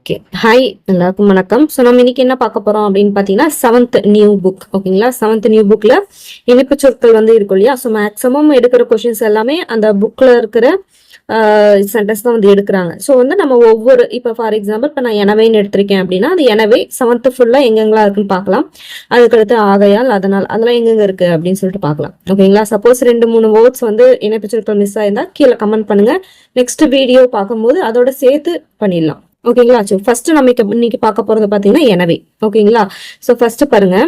Okay hi எல்லாருக்கும் வணக்கம். So நம்ம இன்னைக்கு என்ன பார்க்க போறோம் அப்படின்னு பார்த்தீங்கன்னா செவன்த் நியூ புக் ஓகேங்களா செவன்த் நியூ புக்ல இனிப்பு சொற்கள் வந்து இருக்கும் இல்லையா? ஸோ மேக்ஸிமம் எடுக்கிற கொஷின்ஸ் எல்லாமே அந்த புக்ல இருக்கிற சென்டென்ஸ் தான் வந்து எடுக்கிறாங்க. ஸோ வந்து நம்ம ஒவ்வொரு இப்போ ஃபார் எக்ஸாம்பிள் இப்போ நான் எனவேன்னு எடுத்திருக்கேன் அப்படின்னா அது எனவே செவன்த் ஃபுல்லாக எங்கெங்கெல்லாம் இருக்குன்னு பார்க்கலாம். அதுக்கடுத்து ஆகையால் அதனால் அதெல்லாம் எங்கெங்க இருக்கு அப்படின்னு சொல்லிட்டு பார்க்கலாம். ஓகேங்களா சப்போஸ் ரெண்டு மூணு வேர்ட்ஸ் வந்து இணைப்பு சொற்கள் மிஸ் ஆயிருந்தா கீழே கமெண்ட் பண்ணுங்க. நெக்ஸ்ட் வீடியோ பார்க்கும்போது அதோட சேர்த்து பண்ணிடலாம். ஓகேங்களா சரி ஃபர்ஸ்ட் நம்ம இன்னைக்கு பார்க்க போறது பாத்தீங்கன்னா எனவே. ஓகேங்களா ஸோ ஃபர்ஸ்ட் பாருங்க.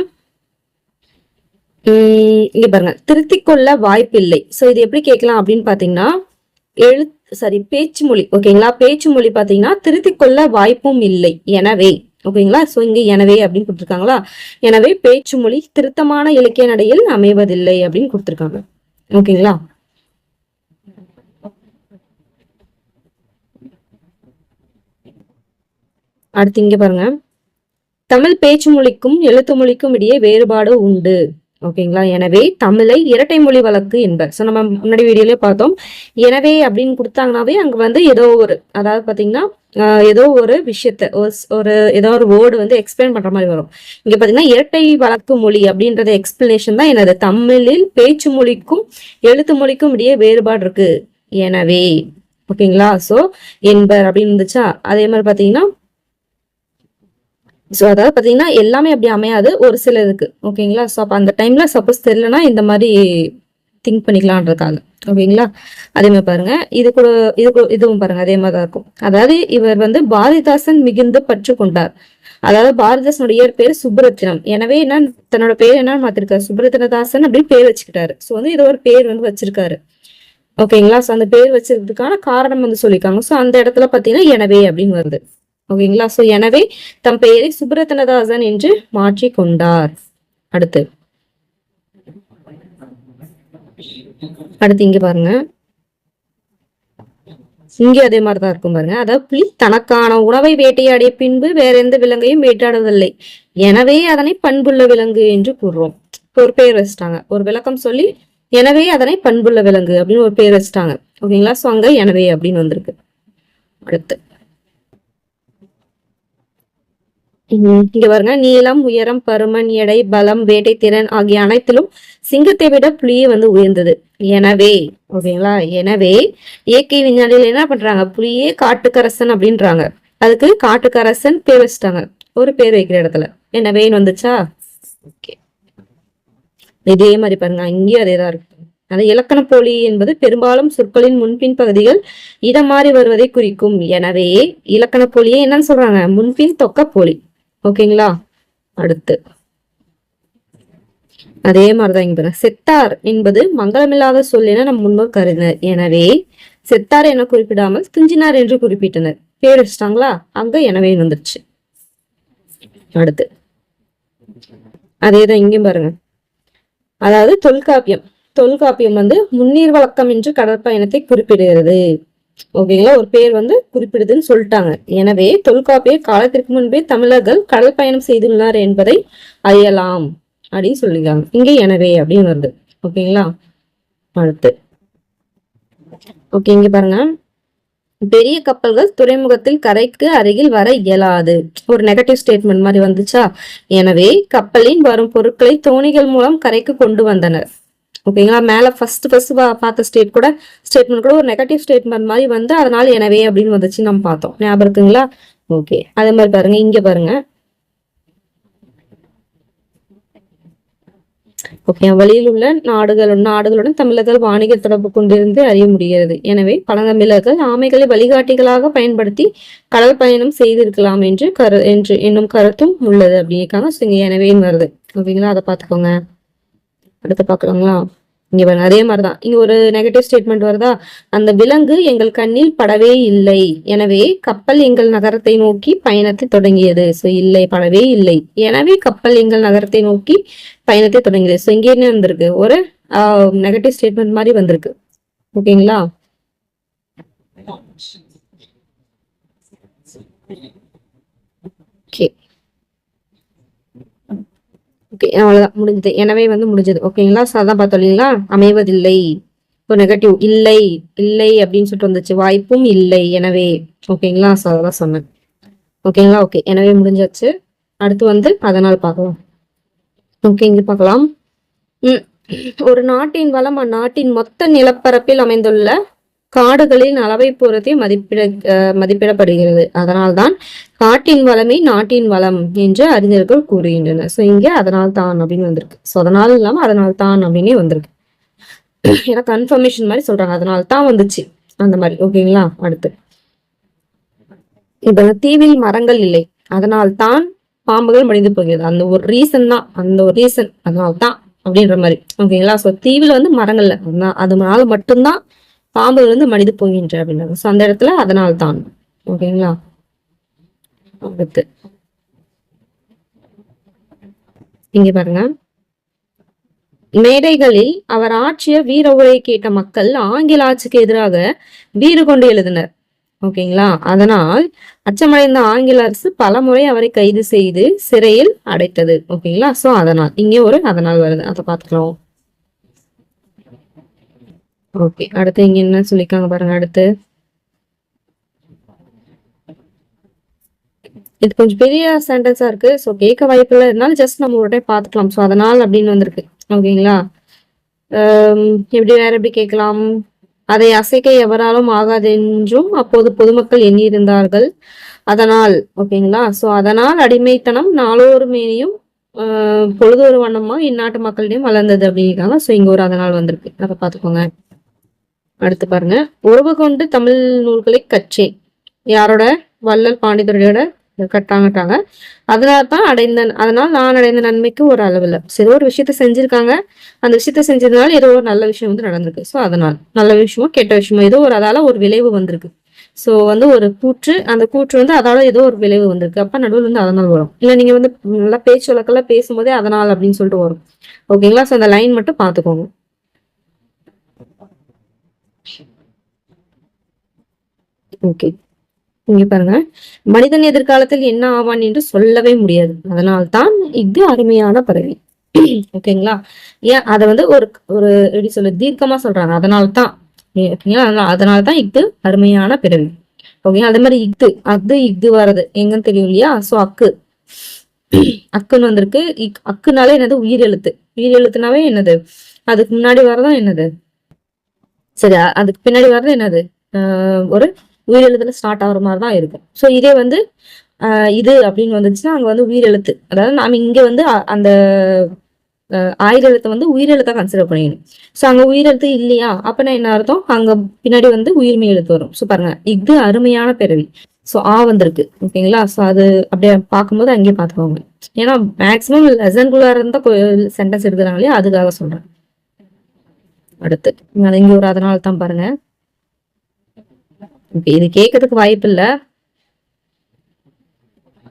இங்க பாருங்க. திருத்திக்கொள்ள வாய்ப்பில்லை. ஸோ இது எப்படி கேட்கலாம் அப்படின்னு பாத்தீங்கன்னா எழு சாரி பேச்சு மொழி ஓகேங்களா பேச்சு மொழி பாத்தீங்கன்னா திருத்திக்கொள்ள வாய்ப்பும் இல்லை. எனவே. ஓகேங்களா ஸோ இங்க எனவே அப்படின்னு கொடுத்துருக்காங்களா? எனவே பேச்சு மொழி திருத்தமான இலக்கிய நடையில் அமைவதில்லை அப்படின்னு கொடுத்துருக்காங்க. ஓகேங்களா அடுத்து இங்க பாருங்க. தமிழ் பேச்சு மொழிக்கும் எழுத்து மொழிக்கும் இடையே வேறுபாடு உண்டு. ஓகேங்களா? எனவே தமிழை இரட்டை மொழி வழக்கு என்பர். ஸோ நம்ம முன்னாடி வீடியோலயே பார்த்தோம். எனவே அப்படின்னு கொடுத்தாங்கனாவே அங்க வந்து ஏதோ ஒரு அதாவது பாத்தீங்கன்னா ஏதோ ஒரு விஷயத்த ஒரு- ஒரு ஏதோ ஒரு வேர்டு வந்து எக்ஸ்பிளைன் பண்ற மாதிரி வரும். இங்க பாத்தீங்கன்னா இரட்டை வழக்கு மொழி அப்படின்றத எக்ஸ்பிளனேஷன் தான் என்னது தமிழில் பேச்சு மொழிக்கும் எழுத்து மொழிக்கும் இடையே வேறுபாடு இருக்கு. எனவே ஓகேங்களா? சோ என்பர் அப்படின்னு இருந்துச்சா? அதே மாதிரி பாத்தீங்கன்னா ஸோ அதாவது பார்த்தீங்கன்னா எல்லாமே அப்படி அமையாது. ஒரு சில இதுக்கு ஓகேங்களா ஸோ அப்போ அந்த டைமில் சப்போஸ் தெரிலனா இந்த மாதிரி திங்க் பண்ணிக்கலான்றதுக்காக. ஓகேங்களா அதே மாதிரி பாருங்க. இது கூட இது கூட இதுவும் பாருங்க. அதே மாதிரி தான் இருக்கும். அதாவது இவர் வந்து பாரதிதாசன் மிகுந்து பற்று கொண்டார். அதாவது பாரதிதாசனுடைய பேர் சுப்ரத்தினம் எனவே என்ன தன்னோட பேர் என்னன்னு மாத்திருக்காரு? சுப்ரத்தினதாசன் அப்படின்னு பேர் வச்சுக்கிட்டாரு. ஸோ வந்து இது ஒரு பேர் வந்து வச்சிருக்காரு. ஓகேங்களா ஸோ அந்த பேர் வச்சிருக்கிறதுக்கான காரணம் வந்து சொல்லியிருக்காங்க. ஸோ அந்த இடத்துல பார்த்தீங்கன்னா எனவே அப்படின்னு வருது. ஓகேங்களா? சோ எனவே தம் பெயரை சுப்ரத்தனதாசன் என்று மாற்றி கொண்டார். அடுத்து. அடுத்து இங்க பாருங்க. இங்க அதே மாதிரிதான் இருக்கும் பாருங்க. அதாவது புலி தனக்கான உணவை வேட்டையாடிய பின்பு வேற எந்த விலங்கையும் வேட்டையாடுவதில்லை. எனவே அதனை பண்புள்ள விலங்கு என்று கூறுறோம். ஒரு பேர் வச்சுட்டாங்க. ஒரு விளக்கம் சொல்லி எனவே அதனை பண்புள்ள விலங்கு அப்படின்னு ஒரு பேர் வச்சுட்டாங்க. ஓகேங்களா? சோ எனவே அப்படின்னு வந்திருக்கு. அடுத்து. இங்க பாருங்க நீளம் உயரம் பருமன் எடை பலம் வேட்டை திறன் ஆகிய அனைத்திலும் சிங்கத்தை விட புலியே வந்து உயர்ந்தது. எனவே ஓகேங்களா? எனவே இயற்கை விஞ்ஞானிகள் என்ன பண்றாங்க? புலியே காட்டுக்கரசன் அப்படின்றாங்க. அதுக்கு காட்டுக்கரசன் பேர் வச்சுட்டாங்க. ஒரு பேர் வைக்கிற இடத்துல. எனவேன்னு வந்துச்சா? ஓகே இதே மாதிரி பாருங்க இங்கேயும் அதே தான் இருக்கு. அந்த இலக்கண போலி என்பது பெரும்பாலும் சொற்களின் முன்பின் பகுதிகள் இடம் மாறி வருவதை குறிக்கும். எனவே இலக்கண போலியே என்னன்னு சொல்றாங்க? முன்பின் தொக்க போலி. ஓகேங்களா? அடுத்து. அதே மாதிரிதான் இங்க பாருங்க. செத்தார் என்பது மங்களமில்லாத சொல் என நம் முன்பு கருதினர். எனவே செத்தார் என குறிப்பிடாமல் துஞ்சினார் என்று குறிப்பிட்டனர். பேர் வச்சிட்டாங்களா? அங்க எனவே வந்துருச்சு. அடுத்து. அதேதான் இங்கேயும் பாருங்க. அதாவது தொல்காப்பியம். தொல்காப்பியம் வந்து முன்னீர் வழக்கம் என்று கடற்பயணத்தை குறிப்பிடுகிறது. ஓகேங்களா? ஒரு பேர் வந்து குறிப்பிடுதுன்னு சொல்லிட்டாங்க. எனவே தொல்காப்பிய காலத்திற்கு முன்பே தமிழர்கள் கடல் பயணம் செய்துள்ளனர் என்பதை அறியலாம் அப்படின்னு சொல்லியிருக்காங்க. இங்கே எனவே அப்படின்னு வருது. ஓகேங்களா? அடுத்து. ஓகே இங்க பாருங்க. பெரிய கப்பல்கள் துறைமுகத்தில் கரைக்கு அருகில் வர இயலாது. ஒரு நெகட்டிவ் ஸ்டேட்மெண்ட் மாதிரி வந்துச்சா? எனவே கப்பலின் வரும் பொருட்களை தோணிகள் மூலம் கரைக்கு கொண்டு வந்தனர். ஓகேங்களா மேலே ஃபர்ஸ்ட் ஃபர்ஸ்ட் பார்த்த ஸ்டேட் கூட ஸ்டேட்மெண்ட் கூட ஒரு நெகட்டிவ் ஸ்டேட்மெண்ட் மாதிரி வந்து அதனால எனவே அப்படின்னு வந்துச்சு நம்ம பார்த்தோம். ஞாபகம் இருக்குங்களா? ஓகே அதே மாதிரி பாருங்க இங்க பாருங்க. ஓகே வழியில் உள்ள நாடுகள் நாடுகளுடன் தமிழர்கள் வாணிக தொடர்பு கொண்டிருந்து அறிய முடிகிறது. எனவே பழந்தமிழர்கள் ஆமைகளை வழிகாட்டிகளாக பயன்படுத்தி கடல் பயணம் செய்திருக்கலாம் என்று கரு என்று என்னும் கருத்தும் உள்ளது அப்படின்னு இருக்காங்க எனவே வருது. ஓகேங்களா அதை பார்த்துக்கோங்க. அடுத்து பார்க்கலாங்களா இங்க பாருங்க அதே மாதிரிதான். இங்க ஒரு நெகட்டிவ் ஸ்டேட்மெண்ட் வருதா? அந்த விலங்கு எங்கள் கண்ணில் படவே இல்லை. எனவே கப்பல் எங்கள் நகரத்தை நோக்கி பயணத்தை தொடங்கியது. சோ இல்லை படவே இல்லை. எனவே கப்பல் எங்கள் நகரத்தை நோக்கி பயணத்தை தொடங்கியது. சோ இங்க என்ன வந்திருக்கு? ஒரு நெகட்டிவ் ஸ்டேட்மெண்ட் மாதிரி வந்திருக்கு. ஓகேங்களா? ஓகே ஓகே அவ்வளவுதான். முடிஞ்சது. எனவே வந்து முடிஞ்சது. ஓகேங்களா? ஸோ அதான் பார்த்தோம் இல்லைங்களா? அமைவதில்லை. இப்போ நெகட்டிவ் இல்லை. இல்லை அப்படின்னு சொல்லிட்டு வந்துச்சு. வாய்ப்பும் இல்லை. எனவே ஓகேங்களா? ஸோ அதெல்லாம் சொன்னேன். ஓகேங்களா? ஓகே. எனவே முடிஞ்சாச்சு. அடுத்து வந்து அதனால் பார்க்கலாம். ஓகே இங்கே பார்க்கலாம். ஒரு நாட்டின் வளம் அந்நாட்டின் மொத்த நிலப்பரப்பில் அமைந்துள்ள காடுகளின் அளவை பொறுத்தே மதிப்பிட மதிப்பிடப்படுகிறது. அதனால்தான் காட்டின் வளமே நாட்டின் வளம் என்று அறிஞர்கள் கூறுகின்றனர். ஸோ இங்க அதனால் தான் அப்படின்னு வந்திருக்கு. ஸோ அதனால் இல்லாம அதனால் தான் அப்படின்னே வந்திருக்கு. ஏன்னா கன்ஃபர்மேஷன் மாதிரி சொல்றாங்க. அதனால தான் வந்துச்சு. அந்த மாதிரி. ஓகேங்களா? அடுத்து. இப்ப தீவில் மரங்கள் இல்லை. அதனால் தான் பாம்புகள் மடிந்து போகிறது. அந்த ஒரு ரீசன் தான். அந்த ஒரு ரீசன் அதனால தான் அப்படின்ற மாதிரி. ஓகேங்களா? ஸோ தீவில் வந்து மரங்கள் அதனால மட்டும்தான் பாம்புகள் வந்து மனித போகின்ற அப்படின்றாங்க ஸோ அந்த இடத்துல அதனால் தான் ஓகேங்களா? அடுத்து. இங்க பாருங்க. மேடைகளில் அவர் ஆற்றிய வீர உரை கேட்ட மக்கள் ஆங்கில ஆட்சிக்கு எதிராக வீறு கொண்டு எழுதினர். ஓகேங்களா? அதனால் அச்சமடைந்த ஆங்கில அரசு பலமுறை அவரை கைது செய்து சிறையில் அடைத்தது. ஓகேங்களா? சோ அதனால். இங்கே ஒரு அதனால் வருது. அதை பார்த்துக்கலாம். ஓகே அடுத்து இங்க என்ன சொல்லிக்காங்க பாருங்க அடுத்து. இது கொஞ்சம் பெரிய சென்டென்ஸா இருக்கு. ஸோ கேட்க வாய்ப்பு இல்லை. இருந்தாலும் ஜஸ்ட் நம்ம ஒரு டைம் பார்த்துக்கலாம். ஸோ அதனால் அப்படின்னு வந்திருக்கு. ஓகேங்களா um, எப்படி வேற எப்படி கேட்கலாம்? அதை அசைக்க எவராலும் ஆகாதென்றும் அப்போது பொதுமக்கள் எண்ணியிருந்தார்கள். அதனால் ஓகேங்களா ஸோ அதனால் அடிமைத்தனம் நாளொரு மேனியும் ஆஹ், uh, ஒரு வண்ணமா இந்நாட்டு மக்களிடையும் வளர்ந்தது அப்படிங்கிறாங்க ஸோ இங்க ஒரு அதனால் வந்திருக்கு. அதை பார்த்துக்கோங்க. அடுத்து பாருங்க. உறவு கொண்டு தமிழ் நூல்களை கட்சி யாரோட? வள்ளல் பாண்டித்துறையோட கட்டாங்கட்டாங்க. அதனால தான் அடைந்த அதனால் நான் அடைந்த நன்மைக்கு ஒரு அளவு இல்லை சரி ஒரு விஷயத்த செஞ்சிருக்காங்க. அந்த விஷயத்த செஞ்சதுனால ஏதோ ஒரு நல்ல விஷயம் வந்து நடந்திருக்கு. ஸோ அதனால் நல்ல விஷயமோ கெட்ட விஷயமோ ஏதோ ஒரு அதால ஒரு விளைவு வந்திருக்கு. ஸோ வந்து ஒரு கூற்று அந்த கூற்று வந்து அதால ஏதோ ஒரு விளைவு வந்திருக்கு. அப்ப நடுவில் வந்து அதனால் வரும். இல்லை நீங்க வந்து நல்லா பேச்சு வழக்கெல்லாம் பேசும்போதே அதனால் அப்படின்னு சொல்லிட்டு வரும். ஓகேங்களா ஸோ அந்த லைன் மட்டும் பார்த்துக்கோங்க. ஓகே இங்க பாருங்க. மனிதன் எதிர்காலத்தில் என்ன ஆவான் என்று சொல்லவே முடியாது. அதனால்தான் இது அருமையான பறவை ஓகேங்களா ஏன்? அதை வந்து ஒரு ஒரு எப்படி சொல்ல தீர்க்கமா சொல்றாங்க. அதனால்தான். ஓகேங்களா அதனால்தான் இது அருமையான பிறவி. ஓகேங்களா அதே மாதிரி இஃது. அது இஃது வர்றது. எங்கன்னு தெரியும் இல்லையா? சோ அக்கு. அக்குன்னு வந்திருக்கு. இக்- அக்குனாலே என்னது? உயிர் எழுத்து. உயிர் எழுத்துனாவே என்னது? அதுக்கு முன்னாடி வரதான் என்னது? சரி அதுக்கு பின்னாடி வர்றது என்னது? ஒரு உயிரெழுத்துல ஸ்டார்ட் ஆகுற மாதிரி தான் இருக்கும். ஸோ இதே வந்து இது அப்படின்னு வந்துச்சுன்னா அங்கே வந்து உயிரெழுத்து. அதாவது நாம இங்கே வந்து அந்த ஆயிரெழுத்தை ஆயுத வந்து உயிரெழுத்தாக கன்சிடர் பண்ணிக்கணும். ஸோ அங்கே உயிரெழுத்து இல்லையா? அப்பனா என்ன அர்த்தம்? அங்கே பின்னாடி வந்து உயிர்மை எழுத்து வரும். ஸோ பாருங்க இது அருமையான பிறவி. ஸோ ஆ வந்திருக்கு. ஓகேங்களா? ஸோ அது அப்படியே பார்க்கும்போது அங்கேயே பார்த்துக்கோங்க. ஏன்னா மேக்ஸிமம் லெசன்குள்ளார இருந்தால் சென்டென்ஸ் எடுக்கிறாங்க இல்லையா? அதுக்காக சொல்கிறேன் அடுத்து. அது இங்க ஒரு அதனால தான் பாருங்க. இது கேட்கறதுக்கு வாய்ப்பு இல்லை.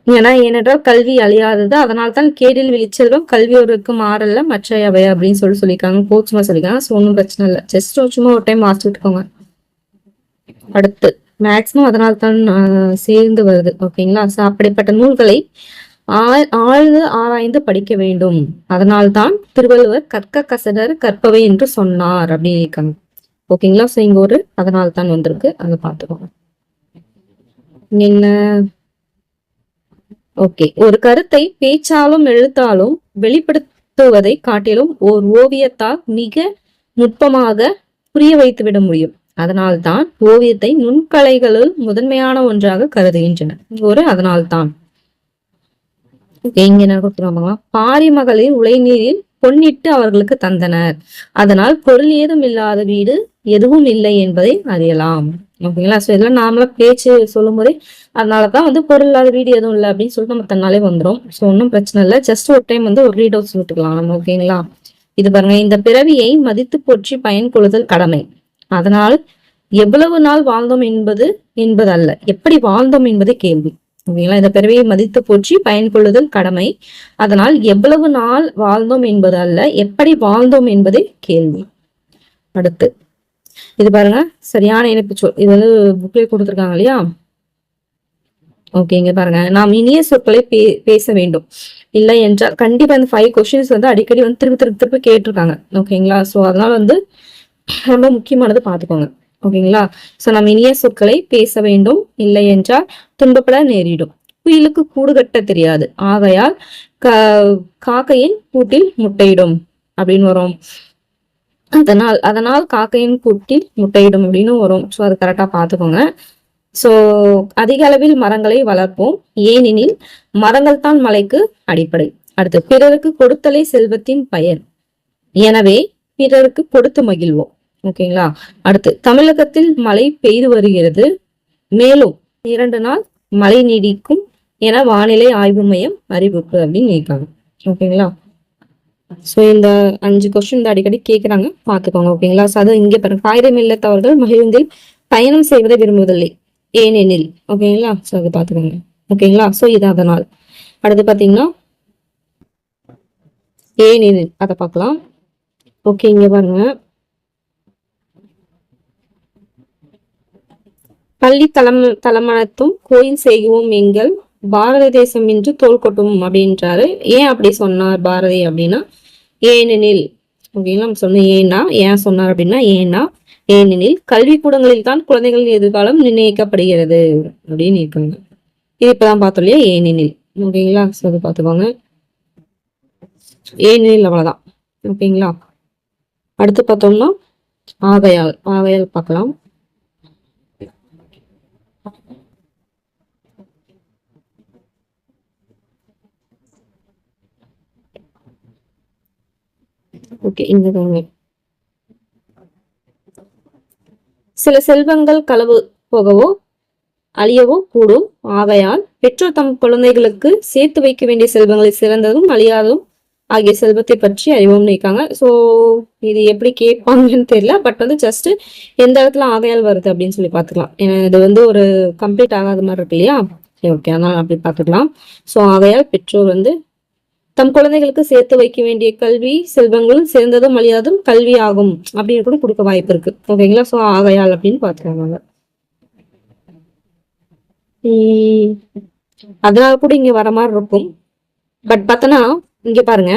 ஏன்னா ஏனென்றால் கல்வி அழியாதது. அதனால தான் கேடில் விழிச்செல்வம் கல்வியோருக்கு மாறல மற்ற அவை அப்படின்னு சொல்லி சொல்லியிருக்காங்க. கோச்சுமா சொல்லியிருக்காங்க. ஸோ ஒன்றும் பிரச்சனை இல்லை. ஜஸ்ட் சும்மா ஒரு டைம் வாசிச்சு விட்டுக்கோங்க அடுத்து. மேக்ஸிமம் அதனால தான் சேர்ந்து வருது. ஓகேங்களா ஸோ அப்படிப்பட்ட நூல்களை ஆழ்ந்து ஆராய்ந்து படிக்க வேண்டும். அதனால்தான் திருவள்ளுவர் கற்க கசடர் கற்பவை என்று சொன்னார் அப்படின்னு இருக்காங்க ஓகேங்களா? ஸோ இங்க ஒரு அதனால தான் வந்திருக்கு. அதை பார்த்துக்கோங்க. என்ன? ஓகே. ஒரு கருத்தை பேச்சாலும் எழுத்தாலும் வெளிப்படுத்துவதை காட்டிலும் ஓர் ஓவியத்தால் மிக நுட்பமாக புரிய வைத்து விட முடியும். அதனால்தான் ஓவியத்தை நுண்கலைகளுள் முதன்மையான ஒன்றாக கருதுகின்றனர். இங்க ஒரு அதனால்தான். இங்க என்ன கொடுத்துருவாங்க பாரிமகளிர் உழைநீரில் பொன்னிட்டு அவர்களுக்கு தந்தனர். அதனால் பொருள் ஏதும் இல்லாத வீடு எதுவும் இல்லை என்பதை அறியலாம். ஓகேங்களா ஸோ இதெல்லாம் நாமளா பேச்சு சொல்லும் போதே அதனாலதான் வந்து பொருள் இல்லாத வீடு எதுவும் இல்லை அப்படின்னு சொல்லிட்டு நம்ம தன்னாலே வந்துடும் ஸோ ஒன்றும் பிரச்சனை இல்லை. ஜஸ்ட் ஒரு டைம் வந்து ஒரு ரீட் அவுட் விட்டுக்கலாம் நம்ம ஓகேங்களா? இது பாருங்க. இந்த பிறவியை மதித்து போற்றி பயன் கொள்ளுதல் கடமை. அதனால் எவ்வளவு நாள் வாழ்ந்தோம் என்பது என்பது அல்ல எப்படி வாழ்ந்தோம் என்பதே கேள்வி. ஓகேங்களா? இந்த பிறவியை மதித்து போற்றி பயன் கொள்ளுதல் கடமை. அதனால் எவ்வளவு நாள் வாழ்ந்தோம் என்பது அல்ல எப்படி வாழ்ந்தோம் என்பதே கேள்வி. அடுத்து இது பாருங்க சரியான இணைப்பு சொல் இது வந்து புக்லேயே கொடுத்துருக்காங்க இல்லையா? ஓகேங்க பாருங்க. நாம் இனிய சொற்களை பே பேச வேண்டும். இல்லை என்றால் கண்டிப்பா இந்த ஃபைவ் கொஸ்டின்ஸ் வந்து அடிக்கடி வந்து திருப்பி திருப்பி திருப்பி கேட்டிருக்காங்க. ஓகேங்களா? ஸோ அதனால வந்து ரொம்ப முக்கியமானது பார்த்துக்கோங்க. ஓகேங்களா? ஸோ நம்ம இனிய சொற்களை பேச வேண்டும். இல்லை என்றால் துன்பப்பட நேரிடும். குயிலுக்கு கூடு கட்ட தெரியாது. ஆகையால் காக்கையின் கூட்டில் முட்டையிடும் அப்படின்னு வரும். அதனால் அதனால் காக்கையின் கூட்டில் முட்டையிடும் அப்படின்னு வரும். ஸோ அது கரெக்டா பார்த்துக்கோங்க. ஸோ அதிக அளவில் மரங்களை வளர்ப்போம். ஏனெனில் மரங்கள் தான் மலைக்கு அடிப்படை. அடுத்து பிறருக்கு கொடுத்தலை செல்வத்தின் பயன் எனவே பிறருக்கு கொடுத்து மகிழ்வோம். ஓகேங்களா? அடுத்து தமிழகத்தில் மழை பெய்து வருகிறது. மேலும் இரண்டு நாள் மழை நீடிக்கும் என வானிலை ஆய்வு மையம் அறிவிப்பு அப்படின்னு இருக்காங்க ஓகேங்களா? ஸோ இந்த அஞ்சு கொஸ்டின் அடிக்கடி கேட்குறாங்க. பார்த்துக்கோங்க ஓகேங்களா? ஸோ அது இங்கே பாருங்க. காயிரம் இல்லத்தவர்கள் மகிழ்ந்தில் பயணம் செய்வதை விரும்புவதில்லை. ஏனெனில் ஓகேங்களா? ஸோ அது பார்த்துக்கோங்க. ஓகேங்களா? ஸோ இது அதனால் அடுத்து பார்த்தீங்கன்னா ஏனெனில் அதை பார்க்கலாம். ஓகே இங்கே பாருங்க. பள்ளி தலம் தலமனத்தும் கோயில் செய்வோம் எங்கள் பாரத தேசம் என்று தோல் கொட்டும் அப்படின்றாரு. ஏன் அப்படி சொன்னார் பாரதி அப்படின்னா ஏனெனில் அப்படின்னு நம்ம சொன்ன ஏன்னா ஏன் சொன்னார் அப்படின்னா ஏன்னா ஏனெனில் கல்விக்கூடங்களில் தான் குழந்தைகளின் எதிர்காலம் நிர்ணயிக்கப்படுகிறது அப்படின்னு இருக்காங்க. இது இப்பதான் பார்த்தோம் இல்லையா? ஏனெனில். ஓகேங்களா? சொல்லி பார்த்துக்கோங்க. ஏனெனில் அவ்வளவுதான். ஓகேங்களா? அடுத்து பார்த்தோம்னா ஆகையால் ஆகையால் பார்க்கலாம். ஓகே இந்த சில செல்வங்கள் களவு போகவோ அழியவோ கூடும். ஆகையால் பெற்றோர் தம் குழந்தைகளுக்கு சேர்த்து வைக்க வேண்டிய செல்வங்களை சிறந்ததும் அழியாததும் ஆகிய செல்வத்தை பற்றி அறிவோம் நிற்காங்க ஸோ இது எப்படி கேட்பாங்கன்னு தெரியல பட் வந்து ஜஸ்ட் எந்த இடத்துல ஆகையால் வருது அப்படின்னு சொல்லி பார்த்துக்கலாம். ஏன்னா இது வந்து ஒரு கம்ப்ளீட் ஆகாத மாதிரி இருக்கு இல்லையா? சரி ஓகே அதனால் அப்படி பார்த்துக்கலாம். ஸோ ஆகையால் பெற்றோர் வந்து தம் குழந்தைகளுக்கு சேர்த்து வைக்க வேண்டிய கல்வி செல்வங்களும் சிறந்ததும் அழியாதும் கல்வி ஆகும் அப்படின்னு கூட கொடுக்க வாய்ப்பு இருக்கு. ஓகேங்களா? ஸோ ஆகையால் அப்படின்னு பார்த்துக்காங்க அதனால கூட இங்க வர மாதிரி இருக்கும். பட் பார்த்தோன்னா இங்க பாருங்க.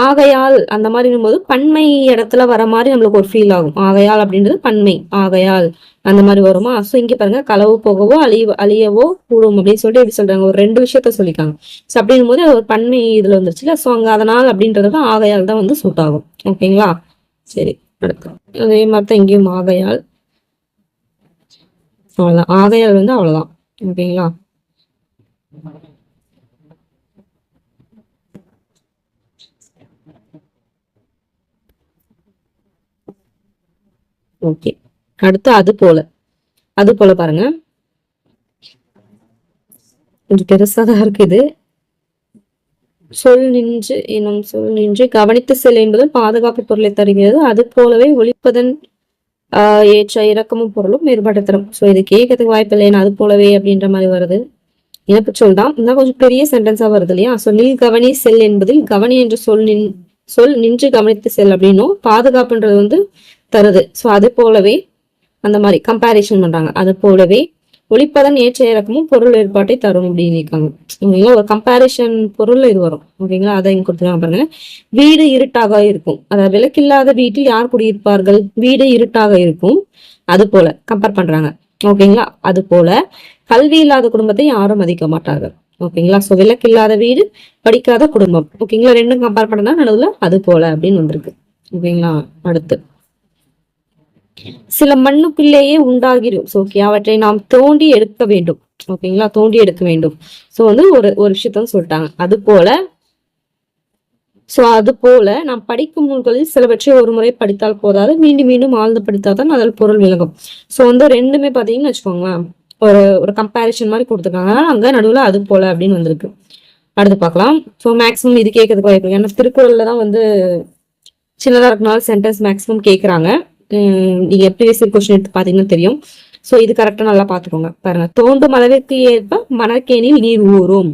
ஆகையால் அந்த மாதிரி போது பன்மை இடத்துல வர மாதிரி நம்மளுக்கு ஒரு ஃபீல் ஆகும். ஆகையால் அப்படின்றது பன்மை. ஆகையால் அந்த மாதிரி வருமா? ஸோ இங்கே பாருங்க களவு போகவோ அழிய அழியவோ கூடும் அப்படின்னு சொல்லிட்டு எப்படி சொல்றாங்க? ஒரு ரெண்டு விஷயத்த சொல்லிக்காங்க ஸோ அப்படின்னும் போது ஒரு பன்மை இதுல வந்துருச்சுல ஸோ அங்கே அதனால் அப்படின்றது தான் ஆகையால் தான் வந்து சூட் ஆகும். ஓகேங்களா? சரி அடுத்து. அதே மாதிரி தான் இங்கேயும் ஆகையால். அவ்வளோதான் ஆகையால் வந்து அவ்வளோதான் ஓகேங்களா? ஓகே அடுத்து அது போல. அது போல பாருங்க. கொஞ்சம் பெருசாக தான் இருக்குது சொல் நின்று இனம் சொல் நின்று கவனித்து செல் என்பது பாதுகாப்பு பொருளை தருகிறது. அது போலவே ஒழிப்பதன் ஆஹ் ஏற்ற இறக்கமும் பொருளும் மேறுபாட்டு தரும். ஸோ இது கேட்கறதுக்கு வாய்ப்பு இல்லை. அது போலவே அப்படின்ற மாதிரி வருது. இனப்பு சொல் தான். இன்னும் கொஞ்சம் பெரிய சென்டென்ஸா வருது இல்லையா? ஸோ நில் கவனி செல் என்பதில் கவனி என்று சொல் நின் சொல் நின்று கவனித்து செல் அப்படின்னும். பாதுகாப்புன்றது வந்து தருது. ஸோ அது போலவே அந்த மாதிரி கம்பேரிஷன் பண்றாங்க. அது போலவே ஒளிப்பதன் ஏற்ற இறக்கமும் பொருள் ஏற்பாட்டை தரும் அப்படின்னு இருக்காங்க. ஓகேங்களா ஒரு கம்பேரிஷன் பொருள் இது வரும். ஓகேங்களா? அதை இங்க கொடுத்துருக்காங்க பாருங்க. வீடு இருட்டாக இருக்கும். அதாவது விளக்கில்லாத வீட்டில் யார் குடியிருப்பார்கள்? வீடு இருட்டாக இருக்கும். அது போல கம்பேர் பண்றாங்க. ஓகேங்களா? அது போல கல்வி இல்லாத குடும்பத்தை யாரும் மதிக்க மாட்டார்கள். ஓகேங்களா? ஸோ விளக்கில்லாத வீடு படிக்காத குடும்பம். ஓகேங்களா? ரெண்டும் கம்பேர் பண்ணா நடுவில் அது போல அப்படின்னு வந்திருக்கு. ஓகேங்களா? அடுத்து. சில மண்ணுக்குள்ளேயே உண்டாகிடும். ஸோ ஓகே அவற்றை நாம் தோண்டி எடுக்க வேண்டும். ஓகேங்களா தோண்டி எடுக்க வேண்டும். ஸோ வந்து ஒரு ஒரு விஷயத்த சொல்லிட்டாங்க. அது போல ஸோ அது போல நாம் படிக்கும் நூல்களில் சிலவற்றை ஒரு முறை படித்தால் போதாது. மீண்டும் மீண்டும் ஆழ்ந்து படித்தால் தான் அதில் பொருள் விளங்கும். ஸோ வந்து ரெண்டுமே பார்த்தீங்கன்னு வச்சுக்கோங்களேன். ஒரு ஒரு கம்பேரிஷன் மாதிரி கொடுத்துருக்காங்க. அங்கே நடுவில் அது போல அப்படின்னு வந்திருக்கு. அடுத்து பார்க்கலாம். ஸோ மேக்ஸிமம் இது கேட்கறதுக்கு வாய்ப்பு ஏன்னா திருக்குறளில் தான் வந்து சின்னதாக இருக்கனால சென்டென்ஸ் மேக்ஸிமம் கேட்குறாங்க. நீங்க ப்ரீவியஸ் கொஸ்டின் எடுத்து பார்த்தீங்கன்னா தெரியும். ஸோ இது கரெக்டாக நல்லா பார்த்துக்கோங்க பாருங்க. தோண்டும் அளவிற்கு ஏற்ப மணற்கேணில் நீர் ஊறும்.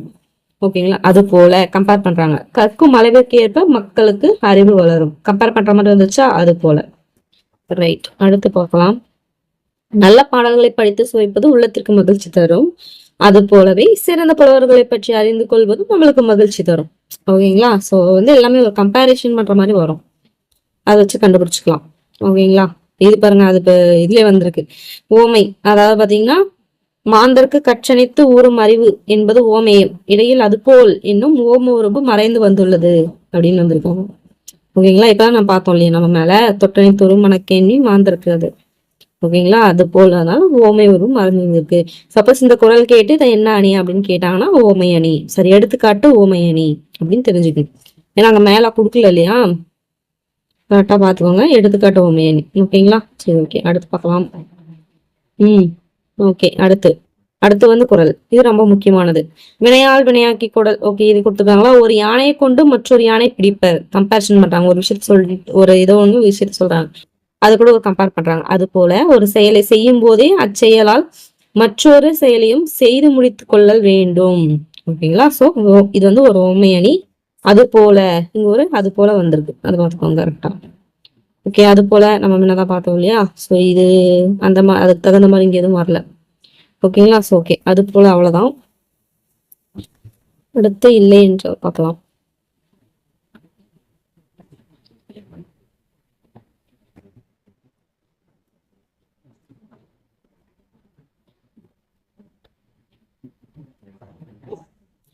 ஓகேங்களா? அது போல கம்பேர் பண்றாங்க. கற்கும் அளவிற்கு ஏற்ப மக்களுக்கு அறிவு வளரும். கம்பேர் பண்ற மாதிரி வந்துச்சா அது போல. ரைட் அடுத்து பார்க்கலாம். நல்ல பாடல்களை படித்து சுவைப்பது உள்ளத்திற்கு மகிழ்ச்சி தரும். அது போலவே சிறந்த புலவர்களை பற்றி அறிந்து கொள்வதும் நம்மளுக்கு மகிழ்ச்சி தரும். ஓகேங்களா? ஸோ வந்து எல்லாமே ஒரு கம்பேரிஷன் பண்ற மாதிரி வரும். அதை வச்சு கண்டுபிடிச்சிக்கலாம். ஓகேங்களா? இது பாருங்க அது இப்போ இதுல வந்திருக்கு. ஓமை அதாவது பாத்தீங்கன்னா மாந்தர்க்கு கற்றணித்து ஊறும் அறிவு என்பது ஓமேயம். இடையில் அது போல் இன்னும் ஓம உருவு மறைந்து வந்துள்ளது அப்படின்னு வந்திருக்காங்க ஓகேங்களா? இப்பதான் நான் பார்த்தோம் இல்லையா நம்ம மேல? தொட்டணி துரும் மணக்கேணி மாந்தருக்கு அது. ஓகேங்களா? அது போல் அதனால ஓமை உருவம் மறைந்து இருக்கு சப்போஸ் இந்த குரல் கேட்டு இதை என்ன அணி அப்படின்னு கேட்டாங்கன்னா ஓமை அணி. சரி எடுத்துக்காட்டு ஓமை அணி அப்படின்னு தெரிஞ்சுக்கணும் ஏன்னா அங்க மேல கொடுக்கல இல்லையா? கரெக்டாக பார்த்துக்கோங்க எடுத்துக்காட்டு ஓமை ஓகேங்களா? சரி ஓகே. அடுத்து பார்க்கலாம். ம். ஓகே அடுத்து. அடுத்து வந்து குரல். இது ரொம்ப முக்கியமானது. வினையால் வினையாக்கி குடல். ஓகே இது கொடுத்துருக்காங்களா? ஒரு யானையை கொண்டு மற்றொரு யானை பிடிப்பர். கம்பேரிசன் பண்றாங்க. ஒரு விஷயத்த சொல்லி ஒரு ஏதோ ஒன்று விஷயத்த சொல்றாங்க. அது கூட ஒரு கம்பேர் பண்றாங்க. அது போல ஒரு செயலை செய்யும் போதே அச்செயலால் மற்றொரு செயலையும் செய்து முடித்து கொள்ளல் வேண்டும். ஓகேங்களா? ஸோ இது வந்து ஒரு உண்மையணி அது போல இங்க ஒரு அது போல வந்திருக்கு. அது பார்த்துக்கோங்க கரெக்டா ஓகே அது போல நம்ம முன்னதான் பார்த்தோம் இல்லையா? ஸோ இது அந்த மாதிரி அதுக்கு தகுந்த மாதிரி இங்க எதுவும் வரல. ஓகேங்களா ஸோ ஓகே அது போல அவ்வளவுதான். அடுத்து இல்லை என்று பார்க்கலாம்.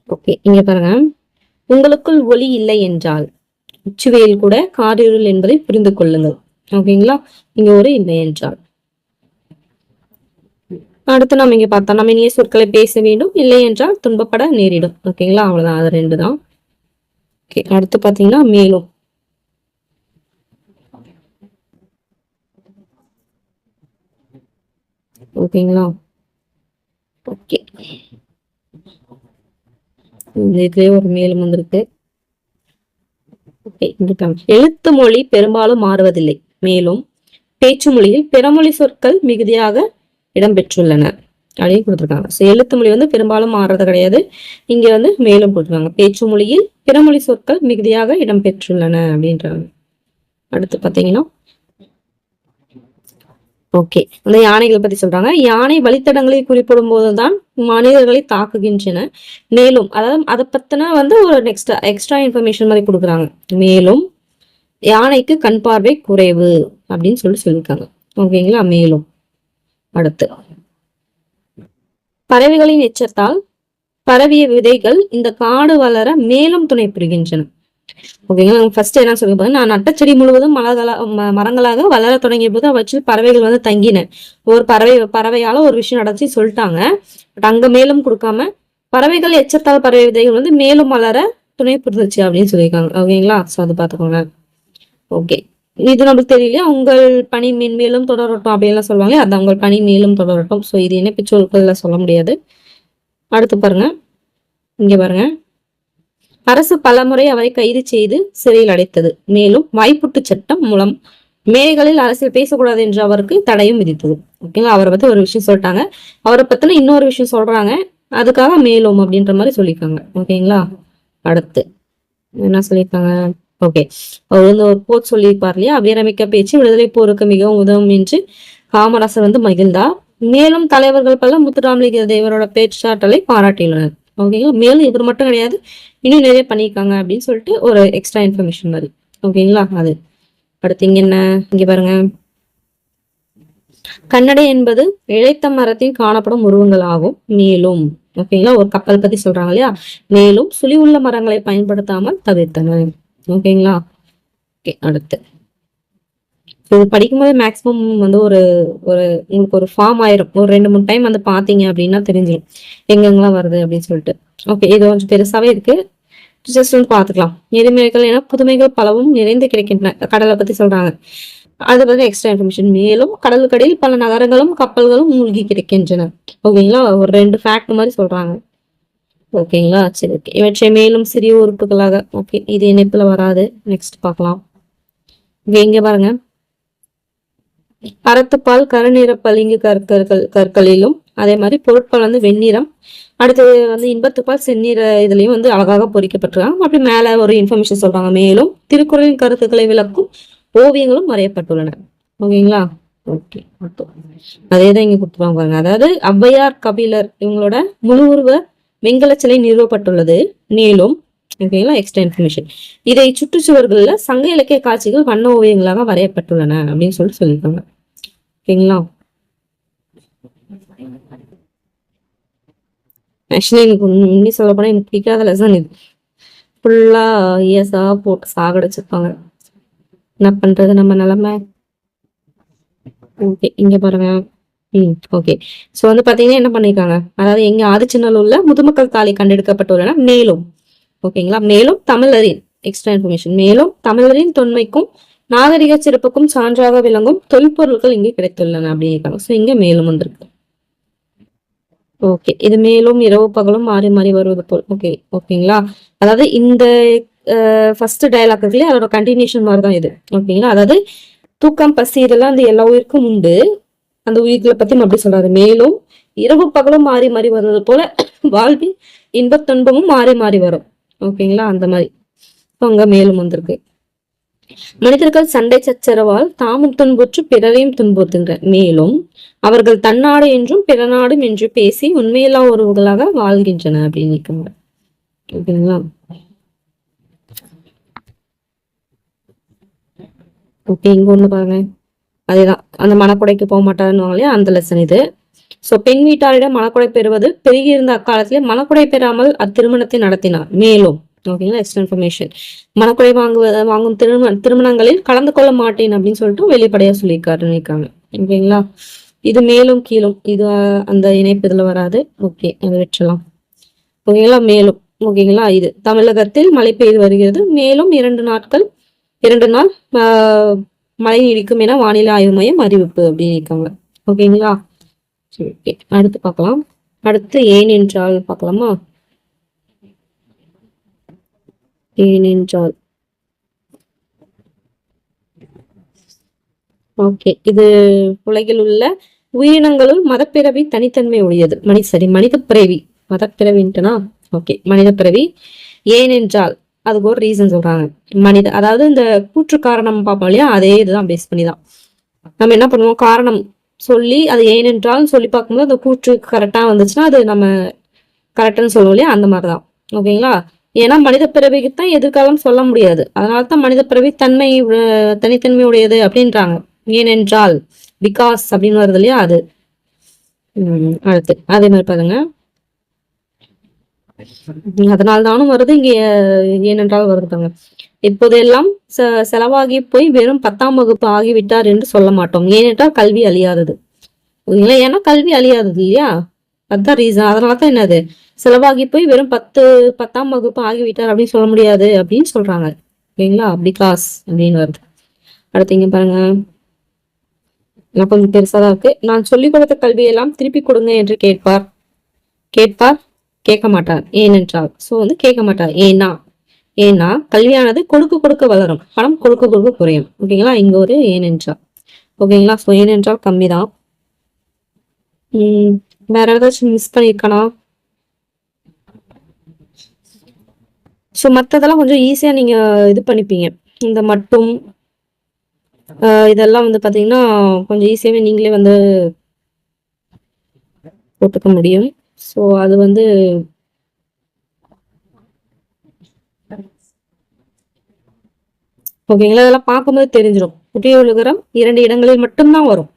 ஓகே இங்க பாருங்க. உங்களுக்குள் ஒளி இல்லை என்றால் உச்சுவையில் கூட காரிருள் என்பதை புரிந்து கொள்ளுங்கள். ஓகேங்களா? இங்க ஒரு இல்லை என்றால். அடுத்து நம்ம இங்க பார்த்தா நம்ம இனிய சொற்களை பேச வேண்டும். இல்லை என்றால் துன்பப்பட நேரிடும். ஓகேங்களா? அவ்வளவுதான். அது ரெண்டு தான். ஓகே அடுத்து பாத்தீங்கன்னா மேலும். ஓகேங்களா? ஓகே. இந்த இதுலயே ஒரு மேலும் வந்திருக்கு எழுத்து மொழி பெரும்பாலும் மாறுவதில்லை. மேலும் பேச்சு மொழியில் பிறமொழி சொற்கள் மிகுதியாக இடம்பெற்றுள்ளன. அப்படின்னு கொடுத்துருக்காங்க. ஸோ எழுத்து மொழி வந்து பெரும்பாலும் மாறுறது கிடையாது. இங்க வந்து மேலும் கொடுத்துருக்காங்க. பேச்சு மொழியில் பிறமொழி சொற்கள் மிகுதியாக இடம்பெற்றுள்ளன அப்படின்றாங்க. அடுத்து பாத்தீங்கன்னா ஓகே இந்த யானைகளை பத்தி சொல்றாங்க. யானை வழித்தடங்களை குறிப்பிடும் போதுதான் மனிதர்களை தாக்குகின்றன. மேலும் அதாவது அதை பத்தின வந்து ஒரு நெக்ஸ்ட் எக்ஸ்ட்ரா இன்ஃபர்மேஷன் மாதிரி கொடுக்குறாங்க. மேலும் யானைக்கு கண் பார்வை குறைவு அப்படின்னு சொல்லி சொல்லியிருக்காங்க. ஓகேங்களா மேலும் அடுத்து. பறவைகளின் எச்சத்தால் பரவிய விதைகள் இந்த காடு வளர மேலும் துணை புரிகின்றன ஓகேங்களா ஃபர்ஸ்ட் என்ன சொல்லுங்க நான் நட்ட செடி முழுவதும் மலர்களா மரங்களாக வளர தொடங்கிய போது அவற்றில் பறவைகள் வந்து தங்கின. ஒரு பறவை பறவையால ஒரு விஷயம் நடந்துச்சு சொல்லிட்டாங்க. பட் அங்க மேலும் கொடுக்காம பறவைகள் எச்சத்தால் பறவை விதைகள் வந்து மேலும் வளர துணை புரிந்துச்சு அப்படின்னு சொல்லியிருக்காங்க. ஓகேங்களா ஸோ அது பார்த்துக்கோங்க. ஓகே இது நமக்கு தெரியலையா? உங்கள் பணி மென்மேலும் தொடரட்டும் அப்படின்லாம் சொல்லுவாங்க அது உங்கள் பணி மேலும் தொடரட்டும். ஸோ இது என்ன பிச்சோல்களில் சொல்ல முடியாது. அடுத்து பாருங்க. இங்கே பாருங்க. அரசு பலமுறை அவரை கைது செய்து சிறையில் அடைத்தது. மேலும் வாய்ப்புட்டு சட்டம் மூலம் மேடைகளில் அரசியல் பேசக்கூடாது என்று அவருக்கு தடையும் விதித்தது. ஓகேங்களா அவரை பத்தி ஒரு விஷயம் சொல்லிட்டாங்க. அவரை பத்தின இன்னொரு விஷயம் சொல்றாங்க. அதுக்காக மேலும் அப்படின்ற மாதிரி சொல்லியிருக்காங்க. ஓகேங்களா அடுத்து என்ன சொல்லியிருக்காங்க? ஓகே அவர் வந்து ஒரு போட் சொல்லியிருப்பார் இல்லையா? வீரமிக்க பேச்சு விடுதலை போருக்கு மிகவும் உதவும் என்று காமராசர் வந்து மகிழ்ந்தார். மேலும் தலைவர்கள் பல முத்துராமலிங்க தேவரோட பேச்சாற்றலை பாராட்டியுள்ளனர். ஓகேங்களா மேலும் இவர் மட்டும் கிடையாது. இன்னும் நிறைய பண்ணியிருக்காங்க அப்படின்னு சொல்லிட்டு ஒரு எக்ஸ்ட்ரா இன்ஃபர்மேஷன் மாதிரி. ஓகேங்களா அது. அடுத்து இங்க என்ன? இங்க பாருங்க. கன்னடை என்பது இழைத்த மரத்தில் காணப்படும் உருவங்கள் ஆகும் மேலும் ஓகேங்களா ஒரு கப்பல் பத்தி சொல்றாங்க இல்லையா? மேலும் சுழி உள்ள மரங்களை பயன்படுத்தாமல் தவிர்த்தனர். ஓகேங்களா ஓகே அடுத்து. இது படிக்கும்போது மேக்ஸிமம் வந்து ஒரு ஒரு உங்களுக்கு ஒரு ஃபார்ம் ஆயிரும். ஒரு ரெண்டு மூணு டைம் வந்து பாத்தீங்க அப்படின்னா தெரிஞ்சிடும் எங்கெங்கெல்லாம் வருது அப்படின்னு சொல்லிட்டு. ஓகே இது கொஞ்சம் பெருசாவே இருக்கு. ஜஸ்ட் வந்து பாத்துக்கலாம் நெறிமுறைகள் ஏன்னா புதுமைகள் பலவும் நிறைந்து கிடைக்கின்றன. கடலை பத்தி சொல்றாங்க. அதை பற்றி எக்ஸ்ட்ரா இன்ஃபர்மேஷன் மேலும் கடலுக்கடியில் பல நகரங்களும் கப்பல்களும் மூழ்கி கிடைக்கின்றன. ஓகேங்களா ஒரு ரெண்டு ஃபேக்ட் மாதிரி சொல்றாங்க. ஓகேங்களா சரி ஓகே இவற்றை மேலும் சிறிய உறுப்புகளாக. ஓகே இது இணைப்புல வராது. நெக்ஸ்ட் பார்க்கலாம். இங்க பாருங்க. அறத்துப்பால் கருநிற பளிங்கு கற்கர்கள் கற்களிலும் அதே மாதிரி பொருட்பால் வந்து வெண்ணிறம். அடுத்து வந்து இன்பத்துப்பால் செந்நிற இதுலயும் வந்து அழகாக பொறிக்கப்பட்டிருக்காங்க அப்படி மேல ஒரு இன்ஃபர்மேஷன் சொல்றாங்க. மேலும் திருக்குறளின் கருத்துக்களை விளக்கும் ஓவியங்களும் வரையப்பட்டுள்ளன. ஓகேங்களா? ஓகே. அதே தான் இங்க கொடுத்துருவாங்க பாருங்க. அதாவது ஔவையார் கபிலர் இவங்களோட முழு உருவ வெங்கல சிலை நிறுவப்பட்டுள்ளது. மேலும் ஓகேங்களா? எக்ஸ்ட்ரா இன்ஃபர்மேஷன் இதை சுற்றுச்சுவர்களில் சங்க இலக்கிய காட்சிகள் வண்ண ஓவியங்களாக வரையப்பட்டுள்ளன அப்படின்னு சொல்லி சொல்லியிருக்காங்க. ஓகேங்களா? ஆக்சுவலி எனக்கு உண்மை சொல்ல போனால் எனக்கு பிடிக்காத லெசன் இது. ஃபுல்லாக இயர்ஸாக போட்டு சாகடிச்சிருப்பாங்க என்ன பண்ணுறது நம்ம நிலமை? ஓகே இங்கே பாருங்க. ம் ஓகே ஸோ வந்து பார்த்தீங்கன்னா என்ன பண்ணியிருக்காங்க அதாவது எங்கே ஆதிச்சநல்லூரில் முதுமக்கள் தாலி கண்டெடுக்கப்பட்டுள்ளன மேலும். ஓகேங்களா மேலும் தமிழரின் எக்ஸ்ட்ரா இன்ஃபர்மேஷன் மேலும் தமிழரின் தொன்மைக்கும் நாகரிக சிறப்புக்கும் சான்றாக விளங்கும் தொல்பொருட்கள் இங்கே கிடைத்துள்ளன அப்படின்னு ஸோ இங்கே மேலும் வந்திருக்கு ஓகே இது மேலும் இரவு பகலும் மாறி மாறி வருவது போல். ஓகே ஓகேங்களா அதாவது இந்த ஃபர்ஸ்ட் டயலாக் இருக்குல்லையே அதோட கண்டினியூஷன் மாதிரி தான் இது. ஓகேங்களா அதாவது தூக்கம் பசி இதெல்லாம் அந்த எல்லா உயிருக்கும் உண்டு. அந்த உயிர்களை பத்தி அப்படி சொல்றாரு. மேலும் இரவு பகலும் மாறி மாறி வருவது போல வாழ்வில் இன்பத் துன்பமும் மாறி மாறி வரும். ஓகேங்களா அந்த மாதிரி. அங்க மேலும் வந்திருக்கு மனிதர்கள் சண்டை சச்சரவால் தாமும் துன்புற்று பிறரையும் துன்புறுத்துகின்ற மேலும் அவர்கள் தன்னாடு என்றும் பிற நாடும் என்று பேசி உண்மையில்லா உறவுகளாக வாழ்கின்றன அப்படின்னு ஓகேங்களா? ஓகே இங்க ஒண்ணு பாருங்க. அதேதான். அந்த மனக்குடைக்கு போக மாட்டாருன்னு அந்த லெசன் இது. சோ பெண் வீட்டாரிடம் மனக்குடை பெறுவது பெருகியிருந்த அக்காலத்திலே மனக்குடை பெறாமல் அத்திருமணத்தை நடத்தினார். மேலும் ஓகேங்களா எக்ஸ்ட்ரா இன்ஃபர்மேஷன் மனக்குறை வாங்குவ வாங்கும் திருமண திருமணங்களில் கலந்து கொள்ள மாட்டேன் அப்படின்னு சொல்லிட்டு வெளிப்படையா சொல்லியிருக்காருன்னு இருக்காங்க ஓகேங்களா? இது மேலும் கீழும். இது அந்த இணைப்பு இதுல வராது. ஓகே அதை வெற்றலாம் ஓகேங்களா? மேலும். ஓகேங்களா? இது. தமிழகத்தில் மழை பெய்து வருகிறது. மேலும் இரண்டு நாட்கள் இரண்டு நாள் மழை நீடிக்கும் என வானிலை ஆய்வு மையம் அறிவிப்பு அப்படின்னு இருக்காங்க. ஓகேங்களா? சரி ஓகே. அடுத்து பார்க்கலாம். அடுத்து ஏன் என்றால் பார்க்கலாமா? ஏனென்றால். ஓகே இது உலகில் உள்ள உயிரினங்களுள் மதப்பிறவி தனித்தன்மை உடையது. மனி சரி மனித பிறவி மதப்பிறவின்ட்டுனா ஓகே மனித பிறவி ஏனென்றால் அதுக்கு ஒரு ரீசன் சொல்றாங்க. மனித அதாவது இந்த கூற்று காரணம் பார்ப்போம் இல்லையா? அதே இதுதான் பேஸ் பண்ணி தான் நம்ம என்ன பண்ணுவோம்? காரணம் சொல்லி அது ஏனென்றால் சொல்லி பார்க்கும்போது அந்த கூற்று கரெக்டா வந்துச்சுன்னா அது நம்ம கரெக்டுன்னு சொல்லுவோம் இல்லையா? அந்த மாதிரிதான். ஓகேங்களா ஏன்னா மனித பிறவிக்கு தான் எதிர்காலம் சொல்ல முடியாது. அதனால தான் மனித பிறவி தன்மை தனித்தன்மை உடையது அப்படின்றாங்க. ஏனென்றால் பிகாஸ் அப்படின்னு வருது இல்லையா அது. அடுத்து. அதே மாதிரி பாருங்க. அதனால தானும் வருது இங்க ஏனென்றால் வருதுங்க இப்போதெல்லாம் செலவாகி போய் வெறும் பத்தாம் வகுப்பு ஆகிவிட்டார் என்று சொல்ல மாட்டோம். ஏனென்றால் கல்வி அழியாதது. ஏன்னா கல்வி அழியாதது இல்லையா? அதுதான் ரீசன் அதனால தான் என்னது? செலவாகி போய் வெறும் பத்து பத்தாம் வகுப்பு ஆகிவிட்டார் அப்படின்னு சொல்ல முடியாது அப்படின்னு சொல்றாங்க. ஓகேங்களா பிகாஸ் அப்படின்னு வருது. அடுத்து பாருங்க. நான் கொஞ்சம் பெருசா தான் இருக்கு. நான் சொல்லிக் கொடுத்த கல்வியெல்லாம் திருப்பி கொடுங்க என்று கேட்பார். கேட்பார் கேட்க மாட்டார். ஏனென்றால் ஸோ வந்து கேட்க மாட்டார். ஏன்னா ஏன்னா கல்வியானது கொடுக்க கொடுக்க வளரும். பணம் கொடுக்க கொடுக்க குறையும். ஓகேங்களா? இங்க ஒரு ஏனென்றால். ஓகேங்களா? ஸோ ஏனென்றால் கம்மி தான் உம் வேற ஏதாச்சும் மிஸ் பண்ணியிருக்கணும் ஸோ மற்றதெல்லாம் கொஞ்சம் ஈஸியாக நீங்கள் இது பண்ணிப்பீங்க. இந்த மட்டும் இதெல்லாம் வந்து பார்த்தீங்கன்னா கொஞ்சம் ஈஸியாகவே நீங்களே வந்து போட்டுக்க முடியும். ஸோ அது வந்து ஓகேங்களா? இதெல்லாம் பார்க்கும்போது தெரிஞ்சிடும் புதிய உலகரம் இரண்டு இடங்களில் மட்டும்தான் வரும்.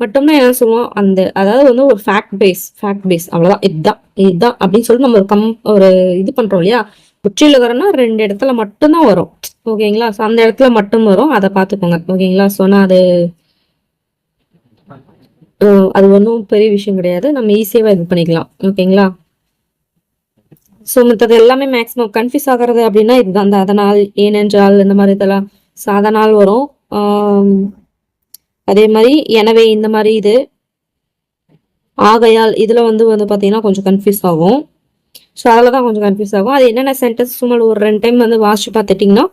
மட்டும்தான் என்ன சொல்லுவோம். அந்த அதாவது வந்து ஒரு ஃபேக்ட் பேஸ் ஃபேக்ட் பேஸ் அவ்வளோதான் இதுதான். இதுதான் அப்படின்னு சொல்லி நம்ம ஒரு கம் ஒரு இது பண்ணுறோம் இல்லையா? உச்சியில் ரெண்டு இடத்துல மட்டும்தான் வரும். ஓகேங்களா? ஸோ அந்த இடத்துல மட்டும் வரும். அதை பார்த்துக்கோங்க. ஓகேங்களா? சொன்னா அது அது ஒன்றும் பெரிய விஷயம் கிடையாது. நம்ம ஈஸியாக இது பண்ணிக்கலாம். ஓகேங்களா? ஸோ மற்றது எல்லாமே மேக்ஸிமம் கன்ஃபியூஸ் ஆகிறது அப்படின்னா இதுதான். அந்த அதனால் ஏனென்றால் இந்த மாதிரி இதெல்லாம் ஸோ அதனால் வரும் அதே மாதிரி எனவே இந்த மாதிரி இது. ஆகையால் இதில் வந்து வந்து பார்த்தீங்கன்னா கொஞ்சம் கன்ஃபியூஸ் ஆகும். ஸோ அதில் தான் கொஞ்சம் கன்ஃபியூஸ் ஆகும். அது என்னென்ன சென்டென்ஸ் சும்மா ஒரு ரெண்டு டைம் வந்து வாசிச்சு பார்த்துட்டிங்கன்னா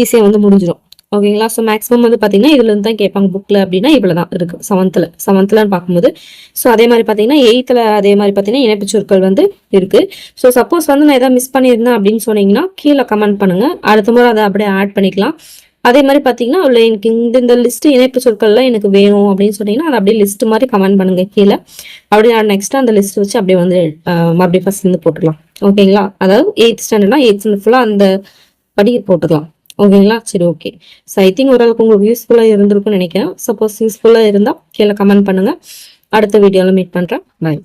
ஈஸியாக வந்து முடிஞ்சிடும். ஓகேங்களா ஸோ மேக்ஸிமம் வந்து பார்த்தீங்கன்னா இதுலேருந்து தான் கேட்பாங்க. புக்கில் அப்படின்னா இவ்வளோ தான் இருக்கு செவன்த்தில் செவன்த்லன்னு பார்க்கும்போது. ஸோ அதே மாதிரி பார்த்தீங்கன்னா எயித்தில் அதே மாதிரி பார்த்தீங்கன்னா இணைப்பு சொற்கள் வந்து இருக்கு. ஸோ சப்போஸ் வந்து நான் எதாவது மிஸ் பண்ணியிருந்தேன் அப்படின்னு சொன்னீங்கன்னா கீழே கமெண்ட் பண்ணுங்க. அடுத்த முறை அதை அப்படியே ஆட் பண்ணிக்கலாம். அதே மாதிரி பார்த்தீங்கன்னா உள்ள எனக்கு இந்த இந்த லிஸ்ட் இணைப்பு சொற்கள்லாம் எனக்கு வேணும் அப்படின்னு சொன்னீங்கன்னா அதை அப்படியே லிஸ்ட் மாதிரி கமெண்ட் பண்ணுங்க கீழே. அப்படியே நான் நெக்ஸ்ட் அந்த லிஸ்ட் வச்சு அப்படியே வந்து அப்படியே ஃபர்ஸ்ட் இருந்து போட்டுக்கலாம். ஓகேங்களா அதாவது எயித் ஸ்டாண்டர்ட்னா எயித் ஸ்டாண்டர்ட் ஃபுல்லாக அந்த படி போட்டுக்கலாம். ஓகேங்களா சரி ஓகே ஸோ ஐ திங்க் ஓரளவுக்கு உங்களுக்கு யூஸ்ஃபுல்லாக இருந்திருக்கும்னு நினைக்கிறேன். சப்போஸ் யூஸ்ஃபுல்லாக இருந்தால் கீழே கமெண்ட் பண்ணுங்கள் அடுத்த வீடியோவில் மீட் பண்ணுறேன் பாய்